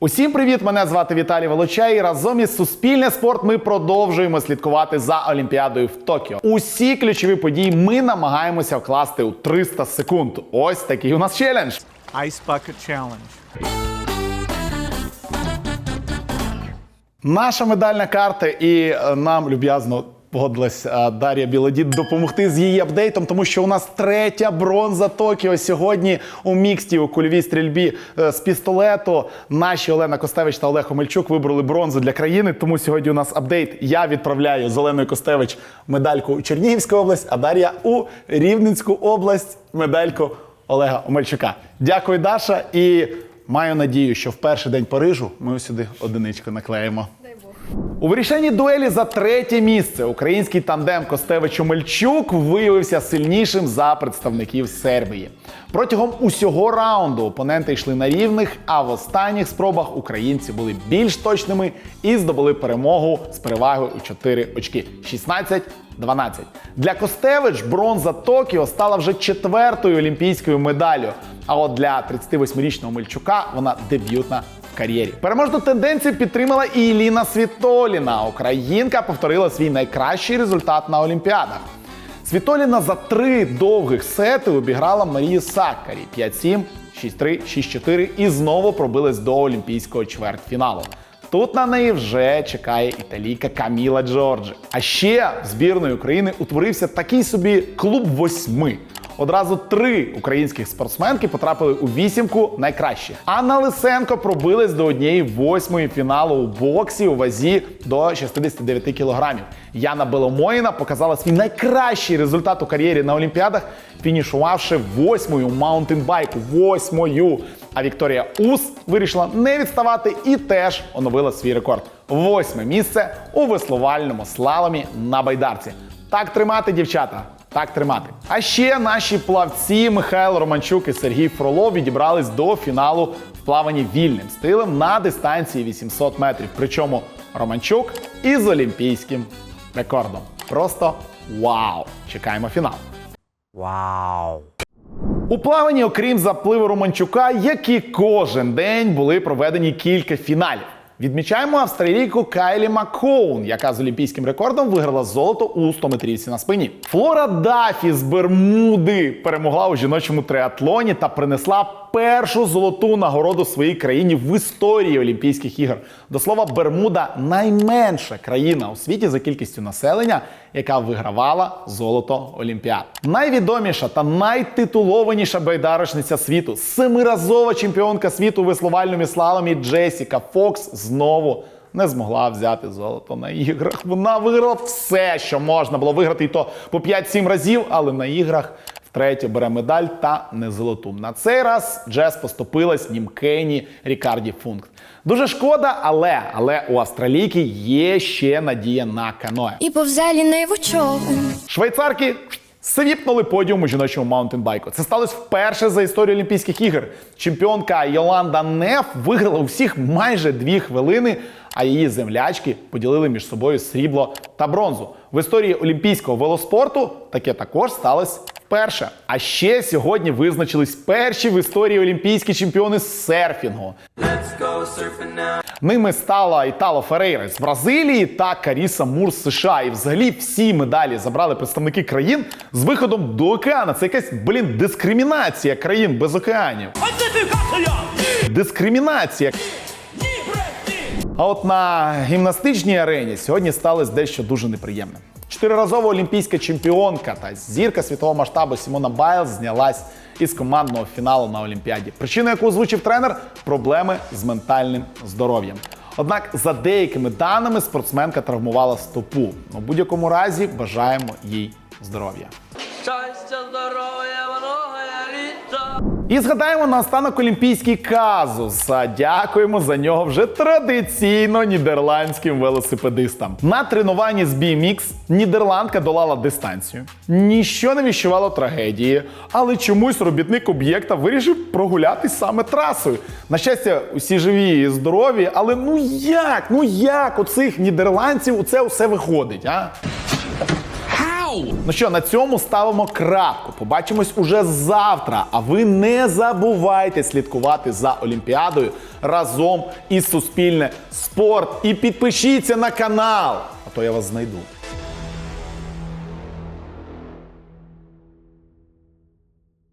Усім привіт! Мене звати Віталій Волочай. І разом із Суспільне спорт ми продовжуємо слідкувати за Олімпіадою в Токіо. Усі ключові події ми намагаємося вкласти у 300 секунд. Ось такий у нас челендж. Ice Bucket Challenge. Наша медальна карта, і е, нам люб'язно погодилась е, Дар'я Білодід допомогти з її апдейтом, тому що у нас третя бронза Токіо сьогодні у міксті у кульовій стрільбі е, з пістолету. Наші Олена Костевич та Олег Омельчук вибрали бронзу для країни. Тому сьогодні у нас апдейт. Я відправляю з Оленою Костевич медальку у Чернігівську область, а Дар'я у Рівненську область медальку Олега Омельчука. Дякую, Даша. І маю надію, що в перший день Парижу ми сюди одиничку наклеїмо. У вирішенні дуелі за третє місце український тандем Костевич Омельчук виявився сильнішим за представників Сербії. Протягом усього раунду опоненти йшли на рівних, а в останніх спробах українці були більш точними і здобули перемогу з перевагою у 4 очки 16-12. Для Костевич бронза Токіо стала вже четвертою олімпійською медаллю. А от для 38-річного Мельчука вона дебютна кар'єрі. Переможну тенденцію підтримала і Іліна Світоліна. Українка повторила свій найкращий результат на Олімпіадах. Світоліна за три довгих сети обіграла Марію Саккарі 5-7, 6-3, 6-4 і знову пробилась до олімпійського чвертьфіналу. Тут на неї вже чекає італійка Каміла Джорджі. А ще в збірної України утворився такий собі клуб восьми. Одразу три українських спортсменки потрапили у вісімку найкращих. Анна Лисенко пробилась до однієї восьмої фіналу у боксі у вазі до 69 кілограмів. Яна Беломоїна показала свій найкращий результат у кар'єрі на Олімпіадах, фінішувавши восьмою маунтинбайку. Восьмою. А Вікторія Ус вирішила не відставати і теж оновила свій рекорд. Восьме місце у веслувальному слаломі на байдарці. Так тримати, дівчата. Так тримати. А ще наші плавці Михайло Романчук і Сергій Фролов відібрались до фіналу в плаванні вільним стилем на дистанції 800 метрів. Причому Романчук із олімпійським рекордом. Просто вау! Чекаємо фінал. Wow. У плаванні, окрім запливу Романчука, як і кожен день були проведені кілька фіналів. Відмічаємо австралійку Кайлі Маккоун, яка з олімпійським рекордом виграла золото у 100 метрівці на спині. Флора Дафі з Бермуди перемогла у жіночому триатлоні та принесла першу золоту нагороду своїй країні в історії Олімпійських ігор. До слова, Бермуда найменша країна у світі за кількістю населення, яка вигравала золото Олімпіад. Найвідоміша та найтитулованіша байдарочниця світу, семиразова чемпіонка світу у веслувальному слаломі Джесіка Фокс знову. Не змогла взяти золото на іграх. Вона виграла все, що можна було виграти, і то по 5-7 разів, але на іграх втретє бере медаль та не золоту. На цей раз Джес поступилась німкені Рікарді Функт. Дуже шкода, але, але у австралійки є ще надія на каное. І повзалі не в човен. Швейцарки свіпнули подіум у жіночому маунтинбайку. Це сталося вперше за історію Олімпійських ігор. Чемпіонка Йоланда Неф виграла у всіх майже дві хвилини, а її землячки поділили між собою срібло та бронзу. В історії олімпійського велоспорту таке також сталося вперше. А ще сьогодні визначились перші в історії олімпійські чемпіони з серфінгу. Ними стала Італо Ферейра з Бразилії та Каріса Мур з США. І взагалі всі медалі забрали представники країн з виходом до океану. Це якась, блін, дискримінація країн без океанів. Дискримінація. А от на гімнастичній арені сьогодні сталося дещо дуже неприємне. Чотириразова олімпійська чемпіонка та зірка світового масштабу Сімона Байлз знялась із командного фіналу на Олімпіаді. Причину, яку озвучив тренер проблеми з ментальним здоров'ям. Однак, за деякими даними, спортсменка травмувала стопу. У будь-якому разі бажаємо їй здоров'я. Щастя, здоров'я. І згадаємо наостанок олімпійський казус. Дякуємо за нього вже традиційно нідерландським велосипедистам. На тренуванні з BMX нідерландка долала дистанцію. Ніщо не віщувало трагедії, але чомусь робітник об'єкта вирішив прогулятись саме трасою. На щастя, усі живі і здорові, але ну як? Ну як у цих нідерландців у це усе виходить? А? Ну що, на цьому ставимо крапку. Побачимось уже завтра. А ви не забувайте слідкувати за Олімпіадою разом із Суспільне Спорт. І підпишіться на канал, а то я вас знайду.